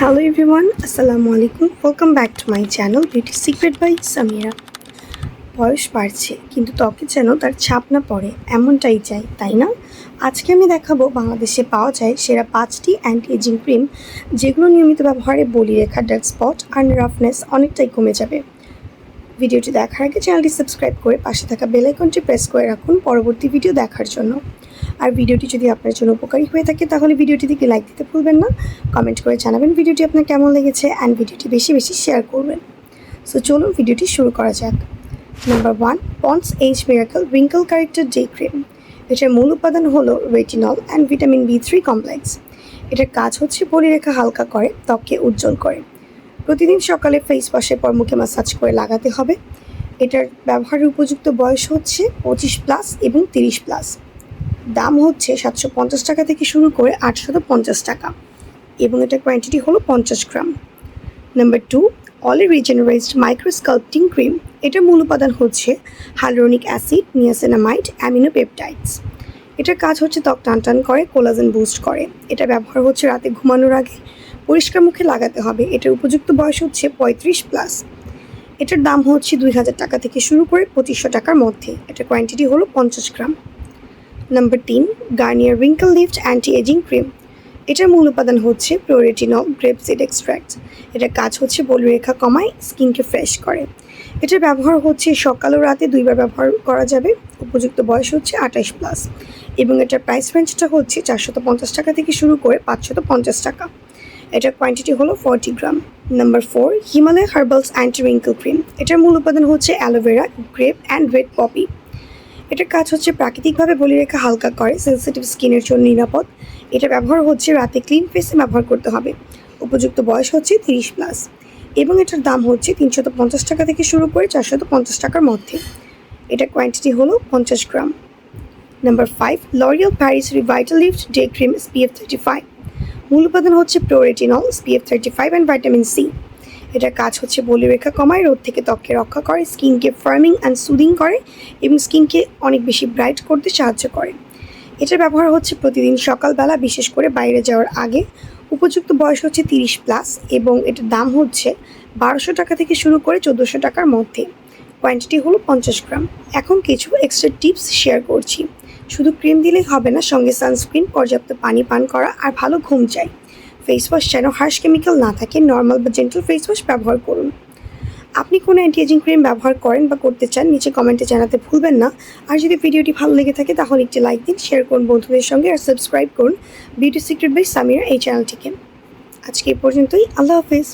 Hello everyone আসসালামু আলাইকুম welcome back to my channel beauty secret by Samira বয়স বাড়ছে, কিন্তু ত্বকে যেন তার ছাপ না পড়ে, এমনটাই চাই, তাই না? আজকে আমি দেখাবো বাংলাদেশে পাওয়া যায় সেরা পাঁচটি অ্যান্টি এজিং ক্রিম যেগুলো নিয়মিত ব্যবহারে বলি রেখা ডার্ক স্পট আর রাফনেস অনেকটাই কমে যাবে। ভিডিওটি দেখার আগে চ্যানেলটি সাবস্ক্রাইব করে পাশে থাকা বেল আইকনটি প্রেস করে রাখুন পরবর্তী ভিডিও দেখার জন্য। আর ভিডিওটি যদি আপনার জন্য উপকারী হয়ে থাকে, তাহলে ভিডিওটি দিকে লাইক দিতে ভুলবেন না। কমেন্ট করে জানাবেন ভিডিওটি আপনার কেমন লেগেছে অ্যান্ড ভিডিওটি বেশি বেশি শেয়ার করবেন। সো চলুন ভিডিওটি শুরু করা যাক। Number one Pond's age miracle wrinkle corrector day cream এটার মূল উপাদান হলো retinol and vitamin B three complex এটার কাজ হচ্ছে পরিরেখা হালকা করে, ত্বককে উজ্জ্বল করে। প্রতিদিন সকালে ফেস ওয়াশের পর মুখে মাসাজ করে লাগাতে হবে। এটার ব্যবহারের উপযুক্ত বয়স হচ্ছে পঁচিশ প্লাস এবং তিরিশ প্লাস দাম হচ্ছে সাতশো পঞ্চাশ টাকা থেকে শুরু করে আটশো পঞ্চাশ টাকা এবং এটার কোয়ান্টিটি হলো পঞ্চাশ গ্রাম। নাম্বার টু অলি রিজেনারেজড মাইক্রোস্কাল্পটিং ক্রিম এটার মূল উপাদান হচ্ছে হাইলোরনিক অ্যাসিড নিয়াসেনামাইড অ্যামিনোপেপটাইডস এটার কাজ হচ্ছে ত্বক টান টান করে কোলাজেন বুস্ট করে। এটা ব্যবহার হচ্ছে রাতে ঘুমানোর আগে। পরিষ্কার মুখে লাগাতে হবে। এটার উপযুক্ত বয়স হচ্ছে পঁয়ত্রিশ প্লাস এটার দাম হচ্ছে দুই হাজার টাকা থেকে শুরু করে পঁচিশশো টাকার মধ্যে। এটার কোয়ান্টিটি হলো পঞ্চাশ গ্রাম। নাম্বার তিন Garnier wrinkle lift anti ageing cream এটার মূল উপাদান হচ্ছে প্রোরেটিনল গ্রেপসিড এক্সট্র্যাক্ট এটার কাজ হচ্ছে বলিরেখা কমায়, স্কিনকে ফ্রেশ করে। এটার ব্যবহার হচ্ছে সকাল ও রাতে দুইবার ব্যবহার করা যাবে। উপযুক্ত বয়স হচ্ছে আঠাশ প্লাস। এবং এটার প্রাইস রেঞ্জটা হচ্ছে চারশত পঞ্চাশ টাকা থেকে শুরু করে পাঁচশত পঞ্চাশ টাকা। এটার কোয়ান্টিটি হলো forty gram. Number four Himalaya herbals anti wrinkle cream এটার মূল উপাদান হচ্ছে aloe vera grape and red poppy এটার কাজ হচ্ছে প্রাকৃতিকভাবে বলিরেখা হালকা করে সেন্সিটিভ স্কিনের জন্য নিরাপদ। এটা ব্যবহার হচ্ছে রাতে ক্লিন ফেসে ব্যবহার করতে হবে। উপযুক্ত বয়স হচ্ছে তিরিশ প্লাস এবং এটার দাম হচ্ছে তিনশত পঞ্চাশ টাকা থেকে শুরু করে চারশত পঞ্চাশ টাকার মধ্যে। এটার কোয়ান্টিটি হলো পঞ্চাশ gram. Number five L'Oreal Paris Revitalift day cream SPF thirty five মূল উপাদান হচ্ছে proretinol SPF thirty five and vitamin C এটার কাজ হচ্ছে বলিরেখা কমায়, রোদ থেকে ত্বককে রক্ষা করে, স্কিনকে ফার্মিং অ্যান্ড সুদিং করে এবং স্কিনকে অনেক বেশি ব্রাইট করতে সাহায্য করে। এটার ব্যবহার হচ্ছে প্রতিদিন সকালবেলা, বিশেষ করে বাইরে যাওয়ার আগে। উপযুক্ত বয়স হচ্ছে তিরিশ প্লাস এবং এটার দাম হচ্ছে বারোশো টাকা থেকে শুরু করে চোদ্দোশো টাকার মধ্যে। কোয়ান্টিটি হলো পঞ্চাশ গ্রাম। এখন কিছু এক্সট্রা টিপস শেয়ার করছি। শুধু ক্রিম দিলেই হবে না, সঙ্গে সানস্ক্রিন পর্যাপ্ত পানি পান করা আর ভালো ঘুম চাই। ফেস ওয়াশ যেন হার্শ কেমিক্যাল না থাকে নর্মাল বা জেন্টাল ফেস ওয়াশ ব্যবহার করুন। আপনি কোনো অ্যান্টি এজিং ক্রিম ব্যবহার করেন বা করতে চান, নিচে কমেন্টে জানাতে ভুলবেন না। আর যদি ভিডিওটি ভালো লেগে থাকে, তাহলে একটি লাইক দিন শেয়ার করুন বন্ধুদের সঙ্গে আর সাবস্ক্রাইব করুন বিউটি সিক্রেট বাই সামিরা এই চ্যানেলটিকে আজকে এই পর্যন্তই, আল্লাহ হাফিজ।